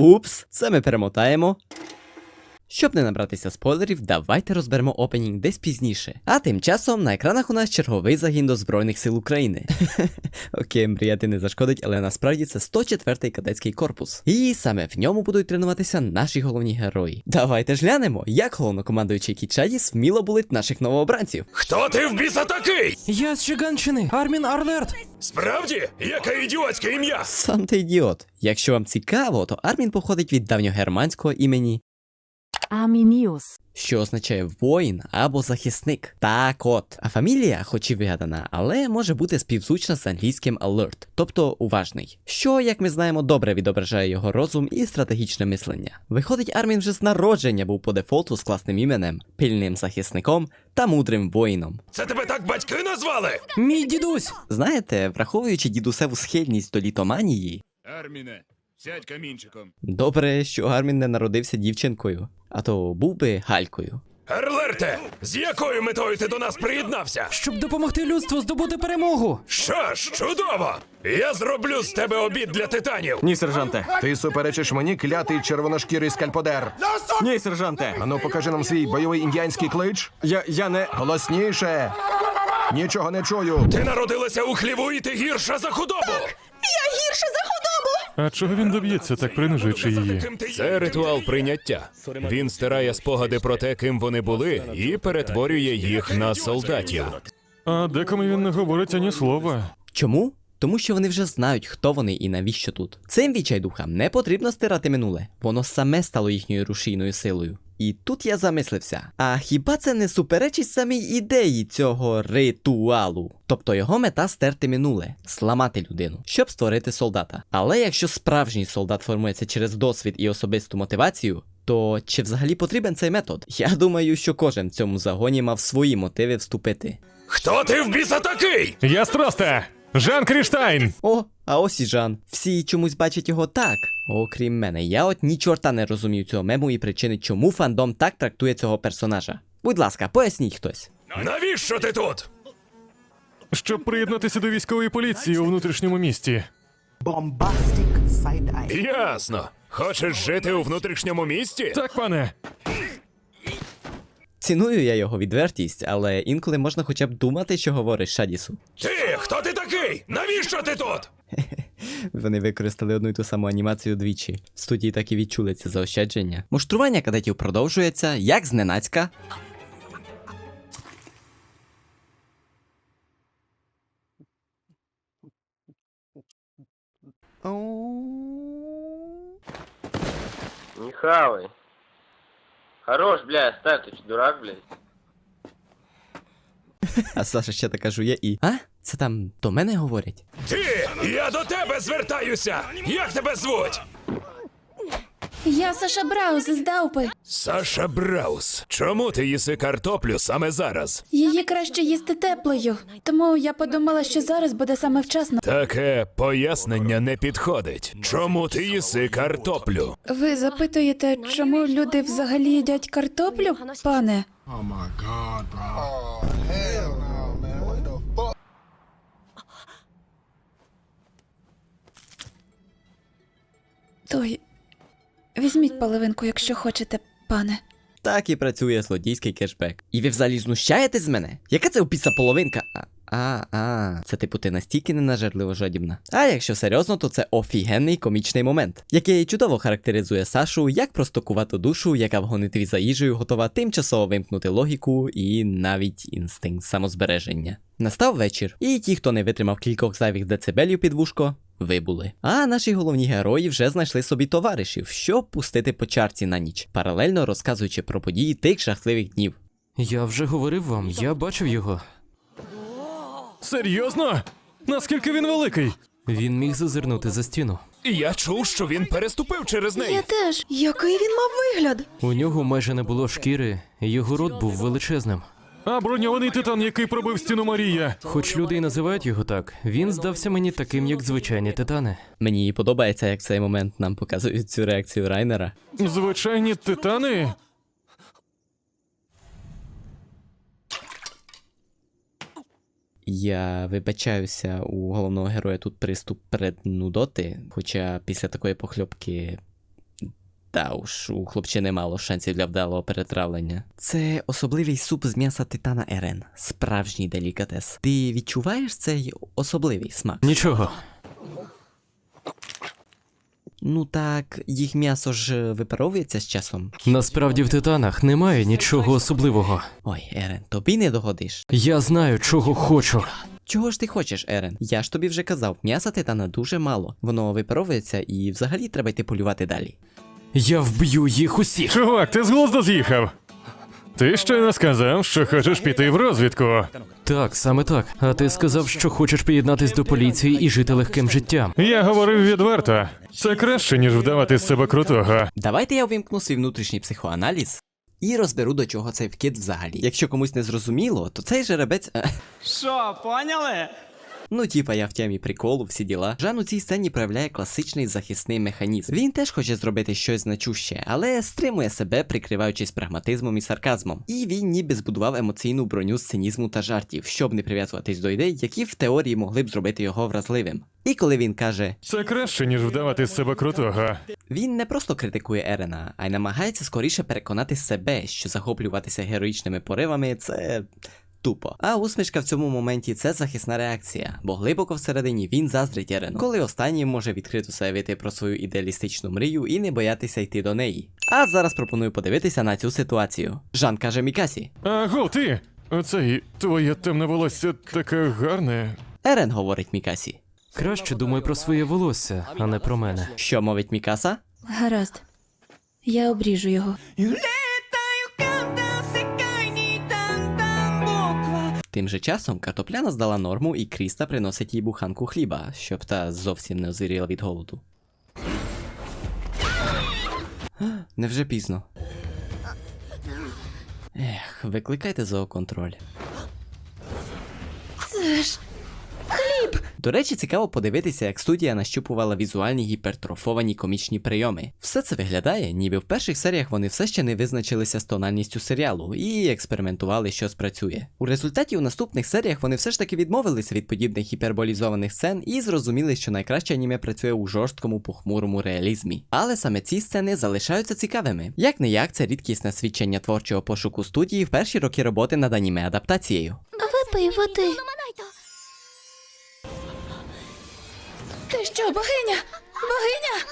Упс, це ми перемотаємо. Щоб не набратися спойлерів, давайте розберемо опенінг десь пізніше. А тим часом на екранах у нас черговий загін до Збройних сил України. Окей, мріяти не зашкодить, але насправді це 104-й кадетський корпус. І саме в ньому будуть тренуватися наші головні герої. Давайте ж глянемо, як головнокомандуючий Кічадіс вміло булить наших новообранців. Хто ти в біса такий? Я з Чиганщини, Армін Арлерт. Справді? Яке ідіотське ім'я? Сам ти ідіот. Якщо вам цікаво, то Армін походить від давньогерманського імені Армініус. що означає воїн або захисник. Так от. А фамілія, хоч і вигадана, але може бути співзвучна з англійським alert, тобто уважний. Що, як ми знаємо, добре відображає його розум і стратегічне мислення. Виходить, Армін вже з народження був по дефолту з класним іменем, пильним захисником та мудрим воїном. Це тебе так батьки назвали? Мій дідусь. Знаєте, враховуючи дідусеву схильність до літоманії, Арміне, сядь камінчиком. добре, що Армін не народився дівчинкою, а то був би галькою. Ерлерте, з якою метою ти до нас приєднався? Щоб допомогти людству здобути перемогу. Що ж, чудово! Я зроблю з тебе обід для титанів. Ні, сержанте. Ти суперечиш мені, клятий червоношкірий скальподер. Ні, сержанте. Ану, покажи нам свій бойовий індіанський клич. Я, я не. Голосніше. Нічого не чую. Ти народилася у хліву і ти гірша за худобу. А чого він доб'ється, так принижуючи її? Це ритуал прийняття. Він стирає спогади про те, ким вони були, і перетворює їх на солдатів. А декому він не говорить ані слова. Чому? Тому що вони вже знають, хто вони і навіщо тут. Цим відчайдухам не потрібно стирати минуле, воно саме стало їхньою рушійною силою. І тут я замислився: а хіба це не суперечить самій ідеї цього ритуалу? Тобто його мета стерти минуле, сламати людину, щоб створити солдата. Але якщо справжній солдат формується через досвід і особисту мотивацію, то чи взагалі потрібен цей метод? Я думаю, що кожен в цьому загоні мав свої мотиви вступити. Хто ти в біса такий? Я Стросте! Жан Кріштайн! О, а ось і Жан. Всі чомусь бачать його так. Окрім мене, я от ні чорта не розумію цього мему і причини, чому фандом так трактує цього персонажа. Будь ласка, поясніть хтось. Навіщо ти тут? Щоб приєднатися до військової поліції у внутрішньому місті. side eye. Ясно. Хочеш жити у внутрішньому місті? Так, пане. Ціную я його відвертість, але інколи можна хоча б думати, що говорить Шадісу. Ти, хто ти такий? Навіщо ти тут? Вони використали одну й ту саму анімацію двічі. В студії так і відчули це заощадження. Муштрування кадетів продовжується, як зненацька. Не хавай. Хорош, бля, оставь, ты что, дурак, блядь? А Саша ще така жує і. А? Це там до мене говорять? Ти! Я до тебе звертаюся! Як тебе звуть? Я Саша Браус із Даупи. Саша Браус. Чому ти їси картоплю саме зараз? Її краще їсти теплою. Тому я подумала, що зараз буде саме вчасно. Таке пояснення не підходить. Чому ти їси картоплю? Ви запитуєте, чому люди взагалі їдять картоплю, пане? Той. Візьміть половинку, якщо хочете, пане. Так і працює злодійський кешбек. І ви взагалі знущаєтесь з мене? Яка це опіса половинка? А, а, а, це типу ти настільки ненажерливо жадібна. А якщо серйозно, то це офігенний комічний момент, який чудово характеризує Сашу як простокувату душу, яка в гонитві за їжею готова тимчасово вимкнути логіку і навіть інстинкт самозбереження. Настав вечір, і ті, хто не витримав кількох зайвих децибелів під вушко, вибули. А наші головні герої вже знайшли собі товаришів, щоб пустити по чарці на ніч, паралельно розказуючи про події тих жахливих днів. Я вже говорив вам, я бачив його. Серйозно? Наскільки він великий? Він міг зазирнути за стіну. Я чув, що він переступив через неї. Я теж. Який він мав вигляд? У нього майже не було шкіри, його рот був величезним. А броньований титан, який пробив стіну Марія. Хоч люди й називають його так, він здався мені таким, як звичайні титани. Мені подобається, як в цей момент нам показують цю реакцію Райнера. Звичайні титани? Я вибачаюся, у головного героя тут приступ переднудоти, хоча після такої похльопки Та уж у хлопчини мало шансів для вдалого перетравлення. Це особливий суп з м'яса титана Ерен. Справжній делікатес. Ти відчуваєш цей особливий смак? Нічого. Ну так, їх м'ясо ж е, випаровується з часом. Насправді в титанах немає нічого особливого. Ой, Ерен, тобі не догодиш. Я знаю, чого хочу. Чого ж ти хочеш, Ерен? Я ж тобі вже казав, м'яса титана дуже мало. Воно випаровується і взагалі треба йти полювати далі. Я вб'ю їх усіх. Чувак, ти з глузду з'їхав. Ти щойно сказав, що хочеш піти в розвідку. Так, саме так. А ти сказав, що хочеш приєднатись до поліції і жити легким життям. Я говорив відверто. Це краще, ніж вдавати з себе крутого. Давайте я увімкну свій внутрішній психоаналіз і розберу, до чого цей вкид взагалі. Якщо комусь не зрозуміло, то цей жеребець. е, Що, поняли? Ну, типа, я в темі приколу, всі діла. Жан у цій сцені проявляє класичний захисний механізм. Він теж хоче зробити щось значуще, але стримує себе, прикриваючись прагматизмом і сарказмом. І він ніби збудував емоційну броню з цинізму та жартів, щоб не прив'язуватись до ідей, які в теорії могли б зробити його вразливим. І коли він каже, Це краще, ніж вдавати з себе крутого. він не просто критикує Ерена, а й намагається скоріше переконати себе, що захоплюватися героїчними поривами це. Тупо. А усмішка в цьому моменті це захисна реакція, бо глибоко всередині він заздрить Ерену, коли останній може відкрито заявити про свою ідеалістичну мрію і не боятися йти до неї. А зараз пропоную подивитися на цю ситуацію. Жан каже Мікасі. Аго, ти! Оцей твоє темне волосся таке гарне. Ерен говорить Мікасі. Краще думай про своє волосся, а не про мене. Що мовить Мікаса? Гаразд. Я обріжу його. Тим же часом картопляна здала норму і Кріста приносить їй буханку хліба, щоб та зовсім не озиріла від голоду. Невже пізно? Ех, викликайте зооконтроль. Це ж До речі, цікаво подивитися, як студія нащупувала візуальні гіпертрофовані комічні прийоми. Все це виглядає, ніби в перших серіях вони все ще не визначилися з тональністю серіалу і експериментували, що спрацює. У результаті у наступних серіях вони все ж таки відмовилися від подібних гіперболізованих сцен і зрозуміли, що найкраще аніме працює у жорсткому похмурому реалізмі. Але саме ці сцени залишаються цікавими. Як не як, це рідкісне свідчення творчого пошуку студії в перші роки роботи над аніме адаптацією. випий води. Ти що, богиня? Богиня?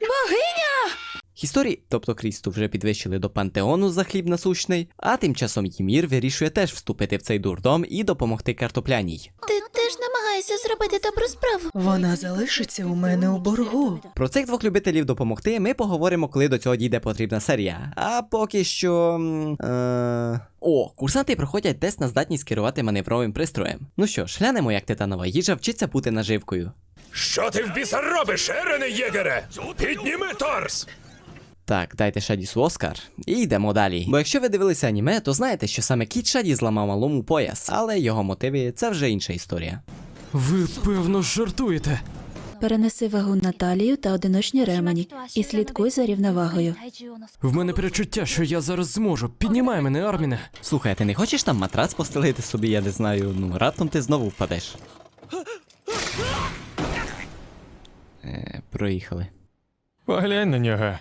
Богиня! Хісторі, тобто Крісту, вже підвищили до пантеону за хліб насущний, а тим часом Ємір вирішує теж вступити в цей дурдом і допомогти картопляній. Ти теж намагаєшся зробити добру справу. Вона залишиться у мене у боргу. Про цих двох любителів допомогти ми поговоримо, коли до цього дійде потрібна серія. А поки що. Е... О, курсанти проходять тест на здатність керувати маневровим пристроєм. Ну що ж, глянемо, як титанова їжа вчиться бути наживкою. Що ти в біса робиш, Ерене Єгере? Підніми торс! Так, дайте Шадісу Оскар і йдемо далі. Бо якщо ви дивилися аніме, то знаєте, що саме кіт Шаді зламав малому пояс, але його мотиви це вже інша історія. Ви певно жартуєте. Перенеси вагу на талію та одиночні ремені і слідкуй за рівновагою. В мене перечуття, що я зараз зможу. Піднімай мене, Арміне. Слухай, а ти не хочеш там матрац постелити собі, я не знаю, ну раптом ти знову впадеш. Е, проїхали. Поглянь на нього.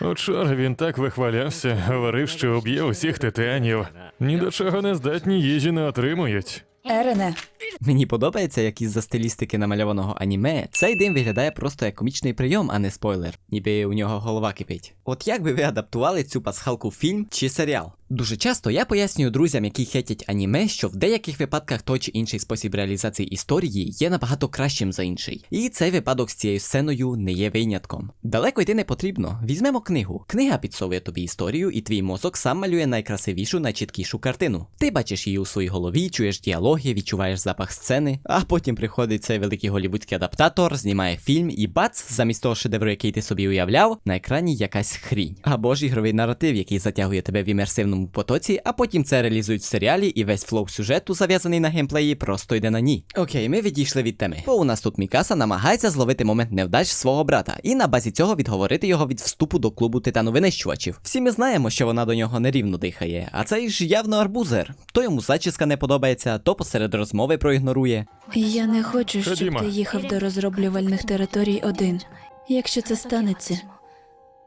Учора він так вихвалявся, говорив, що уб'є усіх титанів. Ні до чого не здатні їжі не отримують. Ерене, Мені подобається, як із-за стилістики намальованого аніме цей дим виглядає просто як комічний прийом, а не спойлер, ніби у нього голова кипить. От як би ви адаптували цю пасхалку в фільм чи серіал? Дуже часто я пояснюю друзям, які хетять аніме, що в деяких випадках той чи інший спосіб реалізації історії є набагато кращим за інший. І цей випадок з цією сценою не є винятком. Далеко йти не потрібно. Візьмемо книгу. Книга підсовує тобі історію, і твій мозок сам малює найкрасивішу, найчіткішу картину. Ти бачиш її у своїй голові, чуєш діалоги, відчуваєш запах сцени, а потім приходить цей великий голівудський адаптатор, знімає фільм і бац, замість того шедевру, який ти собі уявляв, на екрані якась хрінь. Або ж ігровий наратив, який затягує тебе в імерсивному потоці, а потім це реалізують в серіалі, і весь флоу сюжету, зав'язаний на геймплеї, просто йде на ні. Окей, ми відійшли від теми. Бо у нас тут Мікаса намагається зловити момент невдач свого брата, і на базі цього відговорити його від вступу до клубу титановинищувачів. Всі ми знаємо, що вона до нього нерівно дихає, а цей ж явно арбузер. То йому зачіска не подобається, то посеред розмови проігнорує. я не хочу, щоб Ходімо. ти їхав до розроблювальних територій один. Якщо це станеться,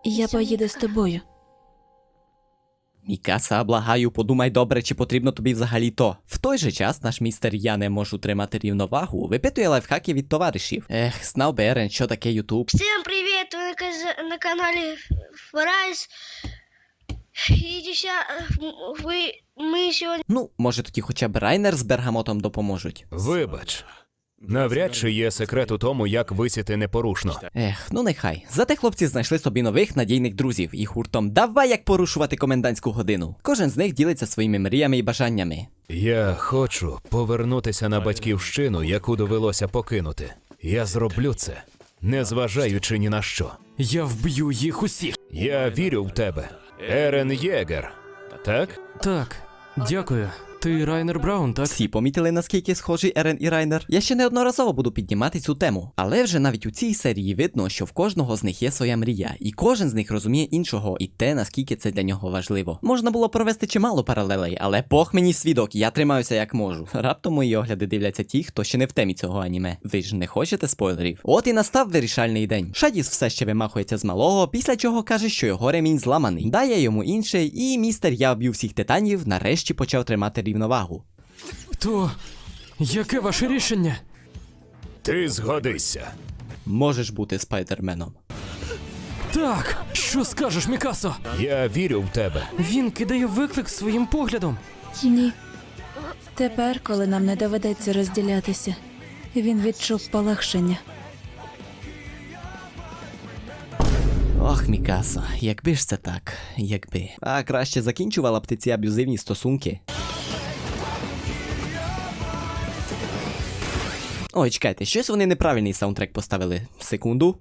Я поїду з тобою. Мікаса, благаю, подумай добре, чи потрібно тобі взагалі то. В той же час наш містер Я не можу тримати рівновагу, випитує лайфхаки від товаришів. Ех, знав би Ерен, що таке Ютуб. Всем привет! Вы на, каз- на канале Фрайс. И сейчас вы, мы сегодня... Ну, може тоді хоча б Райнер з бергамотом допоможуть. Вибач. Навряд чи є секрет у тому, як висіти непорушно. Ех, ну нехай. Зате хлопці знайшли собі нових надійних друзів і гуртом давай як порушувати комендантську годину. Кожен з них ділиться своїми мріями і бажаннями. Я хочу повернутися на батьківщину, яку довелося покинути. Я зроблю це, незважаючи ні на що. Я вб'ю їх усіх. Я вірю в тебе. Ерен Єгер. Так? Так, дякую. Ти Райнер Браун, так? Всі помітили, наскільки схожі Ерен і Райнер. Я ще неодноразово буду піднімати цю тему. Але вже навіть у цій серії видно, що в кожного з них є своя мрія, і кожен з них розуміє іншого і те, наскільки це для нього важливо. Можна було провести чимало паралелей, але Бог мені свідок, я тримаюся як можу. Раптом мої огляди дивляться ті, хто ще не в темі цього аніме. Ви ж не хочете спойлерів? От і настав вирішальний день. Шадіс все ще вимахується з малого, після чого каже, що його ремінь зламаний. Дає йому інший, і містер Я вб'ю всіх титанів нарешті почав тримати рівновагу. То яке ваше рішення? Ти згодишся. Можеш бути спайдерменом. Так, що скажеш, Мікасо? Я вірю в тебе. Він кидає виклик своїм поглядом. Ні. Тепер, коли нам не доведеться розділятися, він відчув полегшення. Ох, Мікасо, якби ж це так, якби. А краще закінчувала б ти ці аб'юзивні стосунки. Ой, чекайте, щось вони неправильний саундтрек поставили. Секунду.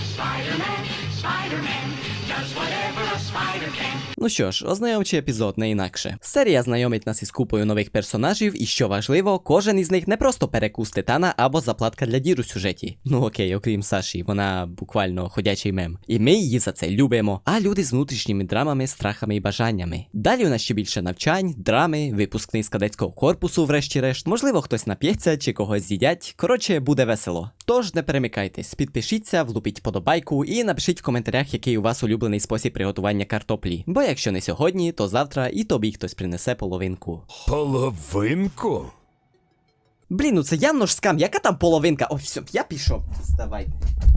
Ну що ж, ознайомчий епізод не інакше. Серія знайомить нас із купою нових персонажів, і що важливо, кожен із них не просто перекус титана або заплатка для дір у сюжеті. Ну окей, окрім Саші, вона буквально ходячий мем. І ми її за це любимо. А люди з внутрішніми драмами, страхами і бажаннями. Далі у нас ще більше навчань, драми, випускний з кадетського корпусу, врешті-решт. Можливо, хтось нап'ється чи когось з'їдять. Коротше, буде весело. Тож не перемикайтесь, підпишіться, влупіть подобайку і напишіть в коментарях, який у вас улюблений спосіб приготування картоплі. Бо якщо не сьогодні, то завтра і тобі хтось принесе половинку. Половинку? Блін, ну це явно ж скам, яка там половинка? О, все, я пішов. Вставай.